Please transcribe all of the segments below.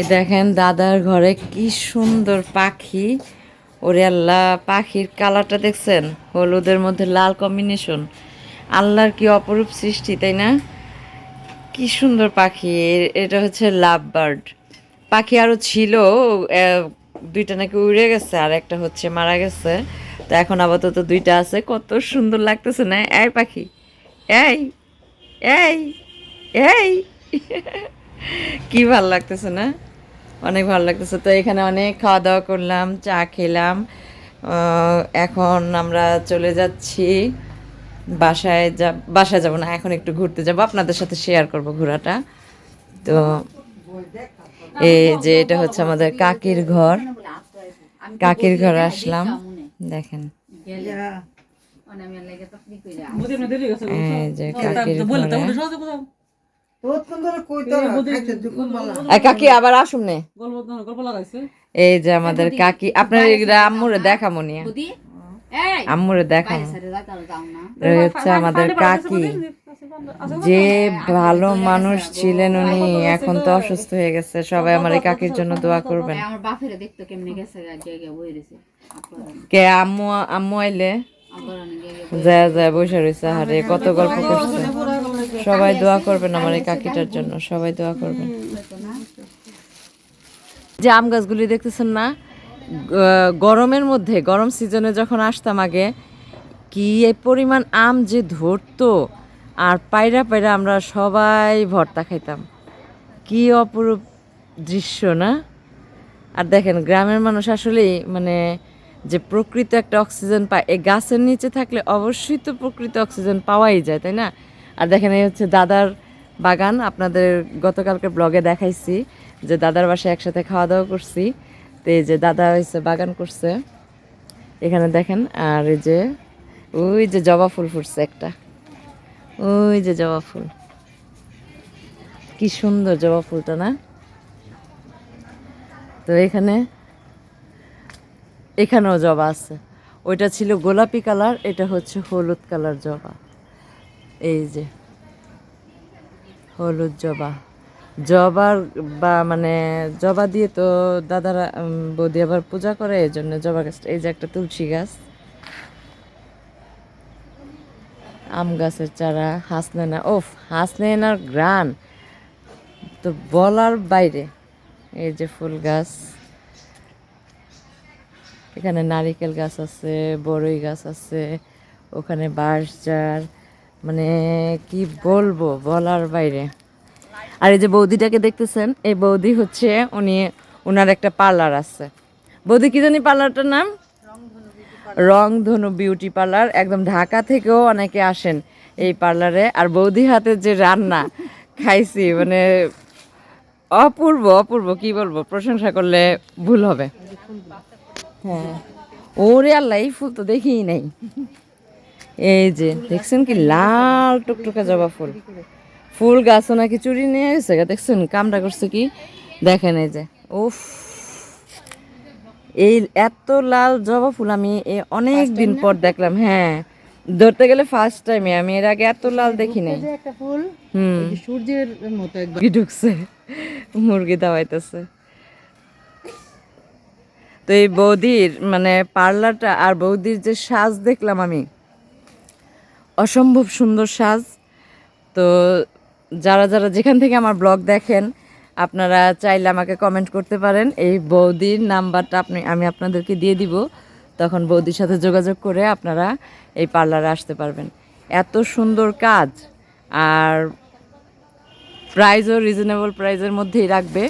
এ দেখেন দাদার ঘরে কি সুন্দর পাখি। ওরে আল্লাহ, পাখির কালারটা দেখছেন? হলুদের মধ্যে লাল কম্বিনেশন আল্লাহর কি অপরূপ সৃষ্টি, তাই না? কি সুন্দর পাখি। এটা হচ্ছে লাভ বার্ড পাখি আরও ছিল দুইটা নাকি উড়ে গেছে, আর একটা হচ্ছে মারা গেছে। তো এখন আপাতত দুইটা আছে। কত সুন্দর লাগতেছে না? এই পাখি এই এই এই। কি ভালো লাগতেছে না? অনেক ভালো লাগতেছে। তো এখানে অনেক খাওয়া দাওয়া করলাম চা খেলাম। এখন আমরা চলে যাচ্ছি বাসায় যা বাসায় যাব না এখন একটু ঘুরতে যাব। আপনাদের সাথে শেয়ার করব ঘোরাটা। তো এই যে এটা হচ্ছে আমাদের কাকির ঘর। কাকির ঘরে আসলাম। দেখেন। এই যে কাকির ঘরে। কাকি আবার আসুন নে। এই যে আমাদের কাকি আপনার আম্মুরে দেখামো নিয়ে আম্মুরে দেখামো হচ্ছে আমাদের কাকি। যে ভালো মানুষ ছিলেন উনি এখন তো অসুস্থ হয়ে গেছে সবাই আমার এই কাকির জন্য দোয়া করবেন। কে আম্মু আম্মু আইলে? যায় যায় বসে রয়েছে হারে কত গল্প করছে। সবাই দোয়া করবেন আমার এই কাকিটার জন্য। সবাই দোয়া করবেন। যে আম গাছগুলি দেখতেছেন না গরমের মধ্যে গরম সিজনে যখন আসতাম আগে কি এই পরিমাণ আম যে ধরতো আর পায়রা পায়রা আমরা সবাই ভর্তা খাইতাম। কি অপরূপ দৃশ্য না? আর দেখেন গ্রামের মানুষ আসলেই মানে যে প্রকৃত একটা অক্সিজেন পায় এই গাছের নিচে থাকলে অবশ্যই তো প্রকৃত অক্সিজেন পাওয়াই যায় তাই না? আর দেখেন, এই হচ্ছে দাদার বাগান। আপনাদের গতকালকে ব্লগে দেখাইছি যে দাদার বাসায় একসাথে খাওয়া দাওয়া করছি। তো এই যে দাদা হয়েছে বাগান করছে। এখানে দেখেন, আর এই যে, ওই যে জবা ফুল ফুটছে একটা। ওই যে জবা ফুল। কি সুন্দর জবা ফুলটা, না? তো এখানে, এখানেও জবা আছে। ওইটা ছিল গোলাপি কালার, এটা হচ্ছে হলুদ কালার জবা। এই যে, হলুদ জবা। জবার বা মানে জবা দিয়ে তো দাদারা বৌদি আবার পূজা করে এই জন্য জবা গাছটা, এই যে একটা তুলসী গাছ। আম গাছের চারা হাসনেনা ওফ হাসনেনার গ্রান তো বলার বাইরে, এই যে ফুল গাছ। এখানে নারিকেল গাছ আছে বড়ই গাছ আছে, ওখানে বাঁশ ঝাড় মানে কি বলব বলার বাইরে। আর এই যে বৌদিটাকে দেখতেছেন, এই বৌদি হচ্ছে উনি ওনার একটা পার্লার আছে। বৌদি, কি জানি পার্লারটার নাম? রংধনু বিউটি পার্লার। একদম ঢাকা থেকেও অনেকে আসেন এই পার্লারে। আর বৌদি হাতের যে রান্না খাইছি মানে অপূর্ব অপূর্ব, কি বলব? প্রশংসা করলে ভুল হবে। হ্যাঁ। ওরে আল্লাহ, এই ফুল তো দেখিই নাই। এই যে দেখছেন কি লাল টুকটুকা জবা ফুল। ফুল গাছও নাকি চুরি নিয়ে গেছে গা, দেখছেন? কামটা করছে কি? দেখেন এই যে উফ। এই এত লাল জবা ফুল আমি এ অনেক দিন পর দেখলাম হ্যাঁ। ধরতে গেলে ফার্স্ট টাইমে আমি এর আগে এত লাল দেখি নাই একটা ফুল হুম। সূর্যের মতো মুরগি ঢুকছে মুরগি দাওয়াইতেছে। তো এই বৌদির মানে পার্লারটা আর বৌদির যে সাজ দেখলাম আমি অসম্ভব সুন্দর সাজ। তো যারা যারা যেখান থেকে আমার ব্লগ দেখেন, আপনারা চাইলে আমাকে কমেন্ট করতে পারেন। এই বৌদির নাম্বারটা আপনি, আমি আপনাদেরকে দিয়ে দিব। তখন বৌদির সাথে যোগাযোগ করে আপনারা এই পার্লারে আসতে পারবেন। এত সুন্দর কাজ। আর প্রাইজও রিজনেবল প্রাইজের মধ্যেই রাখবে।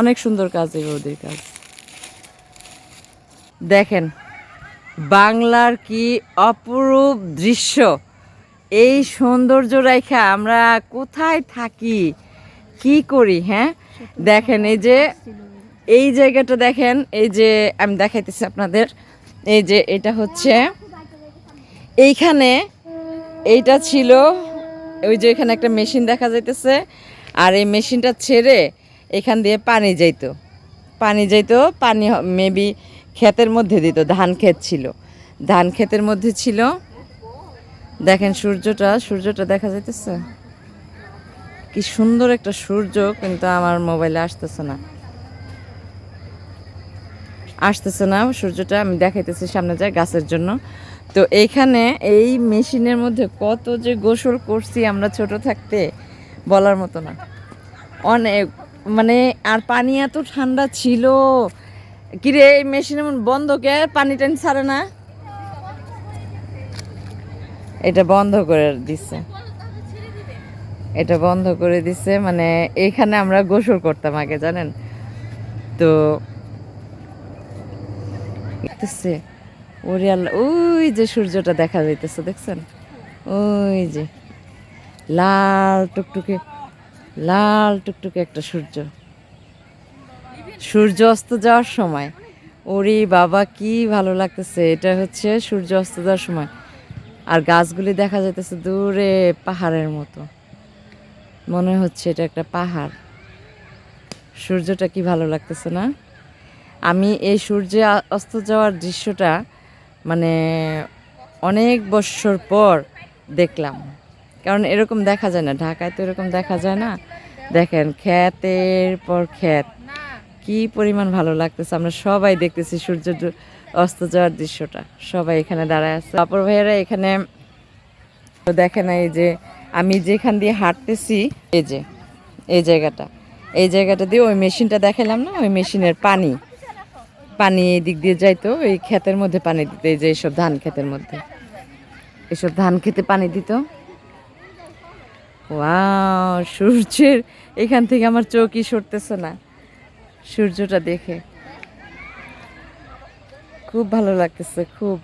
অনেক সুন্দর কাজ এই বৌদির কাজ। দেখেন বাংলার কি অপরূপ দৃশ্য? এই সৌন্দর্য রেখা আমরা কোথায় থাকি? কি করি হ্যাঁ? দেখেন, এই যে এই জায়গাটা দেখেন, এই যে আমি দেখাইতেছি আপনাদের, এই যে এটা হচ্ছে এইখানে এইটা ছিল, ওই যে এখানে একটা মেশিন দেখা যাইতেছে, আর এই মেশিনটা ছেড়ে এখান দিয়ে পানি যাইতো। পানি যাইতো, পানি মেবি ক্ষেতের মধ্যে দিত, ধান ক্ষেত ছিল। ধান ক্ষেতের মধ্যে ছিল। দেখেন সূর্যটা সূর্যটা দেখা যাইতেছে? কি সুন্দর একটা সূর্য, কিন্তু আমার মোবাইলে আসতেছে না। আসতেছে না সূর্যটা, আমি দেখাইতেছি সামনে যায় গাছের জন্য। তো এইখানে এই মেশিনের মধ্যে কত যে গোসল করছি আমরা ছোট থাকতে বলার মতো না। অনেক মানে আর পানি এত ঠান্ডা ছিল কিরে এই মেশিন এমন বন্ধ কে? পানি টানি ছাড়ে না। এটা বন্ধ করে দিছে। এটা বন্ধ করে দিছে মানে এখানে আমরা গোসল করতাম আগে, জানেন? তো ওরে আল্লাহ, ওই যে সূর্যটা দেখা যাইতেছে, দেখছেন? ওই যে, লাল টুকটুকে লাল টুকটুকে একটা সূর্য। সূর্য অস্ত যাওয়ার সময়। ওরে বাবা, কি ভালো লাগতেছে। এটা হচ্ছে সূর্য অস্ত যাওয়ার সময়। আর গাছগুলি দেখা যাইতেছে দূরে পাহাড়ের মতো। মনে হচ্ছে এটা একটা পাহাড়। সূর্যটা কি ভালো লাগতেছে না? আমি এই সূর্যে অস্ত যাওয়ার দৃশ্যটা মানে অনেক বছর পর দেখলাম। কারণ এরকম দেখা যায় না। ঢাকায় তো এরকম দেখা যায় না। দেখেন, ক্ষেতের পর ক্ষেত। কি পরিমাণ ভালো লাগতেছে? আমরা সবাই দেখতেছি সূর্য অস্ত যাওয়ার দৃশ্যটা। সবাই এখানে দাঁড়ায় আছে। অপর ভাইয়েরা এখানে তো দেখেন এই যে, আমি যেখান দিয়ে হাঁটতেছি, এই যে, এই জায়গাটা। এই জায়গাটা দিয়ে ওই মেশিনটা দেখালাম না? ওই মেশিনের পানি। পানি এই দিক দিয়ে যাইতো, ওই ক্ষেতের মধ্যে পানি দিত, এই যে এইসব ধান ক্ষেতের মধ্যে। এসব ধান খেতে পানি দিত। ওয়াও, সূর্যের এখান থেকে আমার চোখই সরতেছে না। সূর্যটা দেখে। খুব ভালো লাগতেছে খুব।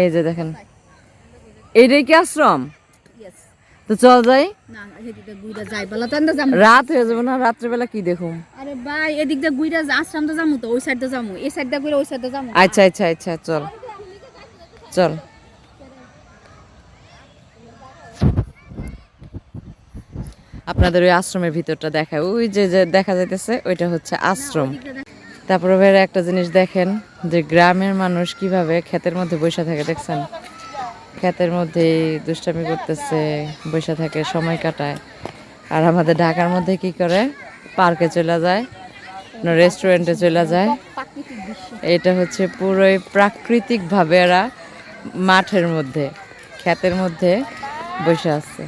এই যে দেখেন। এইটাই কি আশ্রম? তো চল যাই। রাত হয়ে যাবে না রাত্রেবেলা কি দেখুম? আরে ভাই এদিক দিয়ে গুইরা আশ্রম তো যামু তো ওই সাইড দিয়ে যামু। এই সাইড দিয়ে গুইরা ওই সাইড দিয়ে যামু। আচ্ছা আচ্ছা আচ্ছা চল। চল। আপনাদের ওই আশ্রমের ভিতরটা দেখায়। ওই যে যে দেখা যাইতেছে, ওইটা হচ্ছে আশ্রম। তারপরে ভাইরা একটা জিনিস দেখেন, যে গ্রামের মানুষ কীভাবে ক্ষেতের মধ্যে বসে থাকে, দেখছেন? ক্ষেতের মধ্যে দুষ্টামি করতেছে, বসে থাকে, সময় কাটায়। আর আমাদের ঢাকার মধ্যে কি করে? পার্কে চলে যায় রেস্টুরেন্টে চলে যায়। এটা হচ্ছে পুরোই প্রাকৃতিকভাবে এরা মাঠের মধ্যে, ক্ষেতের মধ্যে বসে আছে।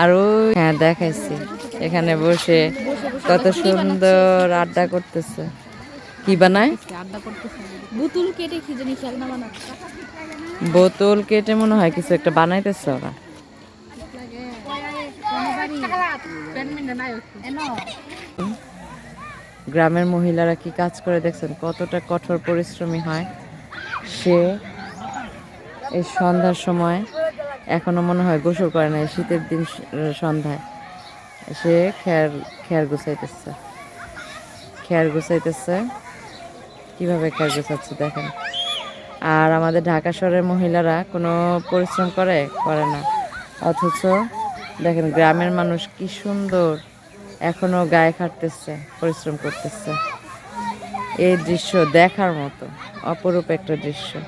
আর ওই হ্যাঁ দেখাইছি। এখানে বসে কত সুন্দর আড্ডা করতেছে। কি বানায়? আড্ডা করতেছে কেটে কি জানি খেলনা বানাচ্ছে বোতল কেটে মনে হয় কিছু একটা বানাইতেছে ওরা। গ্রামের মহিলারা কি কাজ করে দেখছেন? কতটা কঠোর পরিশ্রমী হয়। সে এই সন্ধ্যার সময় এখনও মনে হয় গোসল করে না এই শীতের দিন সন্ধ্যায়। সে খেয়ার খেয়ার গুছাইতেছে। খেয়ার গুছাইতেছে। কীভাবে খেয়ার গুছাচ্ছে দেখেন। আর আমাদের ঢাকা শহরের মহিলারা কোনো পরিশ্রম করে? করে না। অথচ দেখেন গ্রামের মানুষ কি সুন্দর এখনও গায়ে খাটতেছে, পরিশ্রম করতেছে। এই দৃশ্য দেখার মতো, অপরূপ একটা দৃশ্য।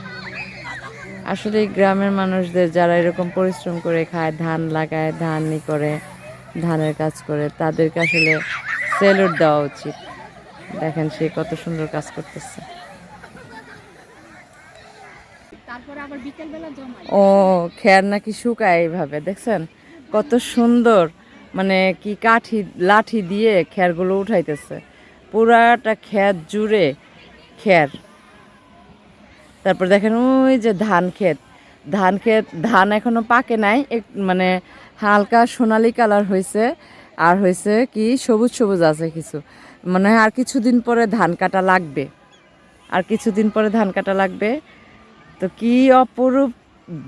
আসলে গ্রামের মানুষদের যারা এরকম পরিশ্রম করে খায় ধান লাগায় ধান ই করে ধানের কাজ করে তাদেরকে আসলে সেলুট দেওয়া উচিত। দেখেন সে কত সুন্দর কাজ করতেছে। ও খের নাকি শুকায় এইভাবে দেখছেন? কত সুন্দর মানে কি কাঠি লাঠি দিয়ে খেরগুলো উঠাইতেছে। পুরাটা খের জুড়ে খের। তারপর দেখেন ওই যে ধান ক্ষেত। ধান ক্ষেত, ধান এখনও পাকে নাই মানে হালকা সোনালি কালার হয়েছে আর হয়েছে কি, সবুজ সবুজ আছে কিছু। মানে আর কিছুদিন পরে ধান কাটা লাগবে। আর কিছুদিন পরে ধান কাটা লাগবে। তো কি অপরূপ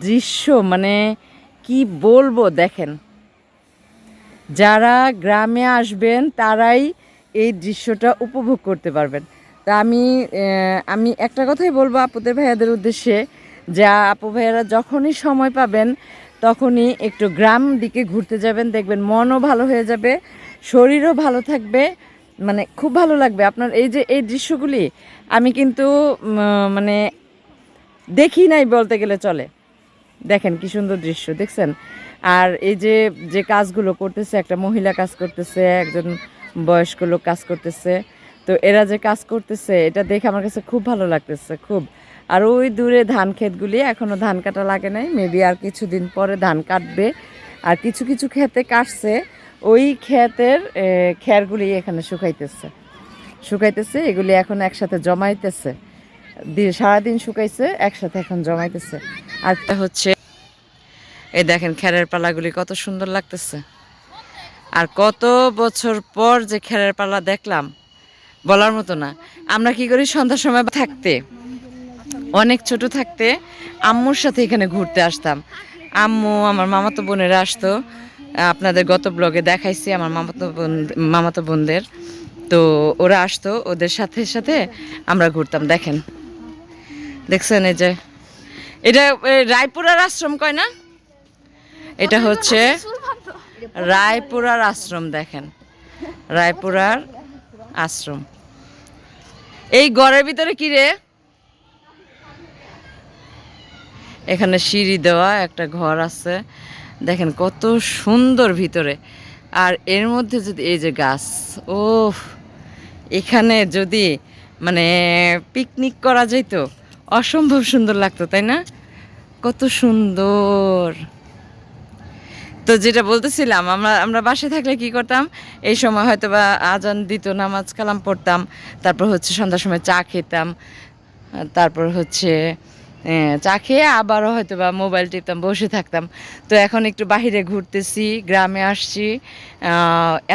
দৃশ্য মানে কি বলব দেখেন। যারা গ্রামে আসবেন, তারাই এই দৃশ্যটা উপভোগ করতে পারবেন। তা আমি আমি একটা কথাই বলব আপুদের ভাইয়াদের উদ্দেশ্যে, যে আপু ভাইয়ারা যখনই সময় পাবেন, তখনই একটু গ্রাম দিকে ঘুরতে যাবেন, দেখবেন মনও ভালো হয়ে যাবে, শরীরও ভালো থাকবে মানে খুব ভালো লাগবে। আপনার এই যে, এই দৃশ্যগুলি আমি কিন্তু মানে দেখি নাই বলতে গেলে চলে। দেখেন কি সুন্দর দৃশ্য, দেখছেন? আর এই যে যে কাজগুলো করতেছে, একটা মহিলা কাজ করতেছে, একজন বয়স্ক লোক কাজ করতেছে তো এরা যে কাজ করতেছে, এটা দেখে আমার কাছে খুব ভালো লাগতেছে, খুব। আর ওই দূরে ধান ক্ষেতগুলি, এখনও ধান কাটা লাগে নাই মেবি আর কিছুদিন পরে ধান কাটবে। আর কিছু কিছু ক্ষেতে কাটছে, ওই ক্ষেতের খেরগুলি এখানে শুকাইতেছে। শুকাইতেছে, এগুলি এখন একসাথে জমাইতেছে। সারাদিন শুকাইছে, একসাথে এখন জমাইতেছে। আর হচ্ছে, এই দেখেন খেরের পালাগুলি কত সুন্দর লাগতেছে। আর কত বছর পর যে খেরের পালা দেখলাম বলার মতো না। আমরা কি করি সন্ধ্যার সময় থাকতে অনেক ছোট থাকতে আম্মুর সাথে এখানে ঘুরতে আসতাম। আম্মু আমার মামাতো বোনেরা আসতো আপনাদের গত ব্লগে দেখাইছি আমার মামাতো বোন মামাতো বোনদের। তো ওরা আসতো ওদের সাথে সাথে আমরা ঘুরতাম দেখেন। দেখছেন এই যে এটা রায়পুরার আশ্রম কয় না? এটা হচ্ছে রায়পুরার আশ্রম দেখেন। রায়পুরার আশ্রম। এই ঘরের ভিতরে কি রে? এখানে সিঁড়ি দেওয়া, একটা ঘর আছে। দেখেন কত সুন্দর ভিতরে। আর এর মধ্যে যদি এই যে গাছ ও এখানে যদি মানে পিকনিক করা যেত অসম্ভব সুন্দর লাগতো, তাই না? কত সুন্দর! তো যেটা বলতেছিলাম, আমরা আমরা বাসায় থাকলে কি করতাম? এই সময় হয়তো বা আজান দিত, নামাজ কালাম পড়তাম, তারপর হচ্ছে সন্ধ্যার সময় চা খেতাম, তারপর হচ্ছে চা খেয়ে আবারও হয়তো বা মোবাইল টিপতাম, বসে থাকতাম। তো এখন একটু বাহিরে ঘুরতেছি, গ্রামে আসছি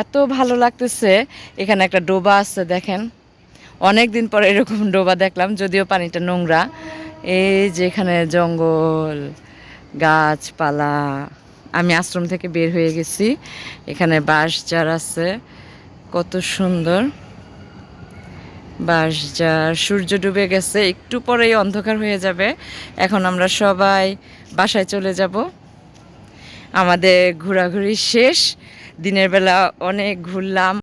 এত ভালো লাগতেছে, এখানে একটা ডোবা আছে দেখেন। অনেক দিন পরে এরকম ডোবা দেখলাম, যদিও পানিটা নোংরা। এই যে এখানে জঙ্গল, গাছপালা আমি আশ্রম থেকে বের হয়ে গেছি। এখানে বাঁশ যার আছে। কত সুন্দর। বাঁশ যার সূর্য ডুবে গেছে। একটু পরেই অন্ধকার হয়ে যাবে। এখন আমরা সবাই বাসায় চলে যাব। আমাদের ঘোরাঘুরি শেষ। দিনের বেলা অনেক ঘুরলাম।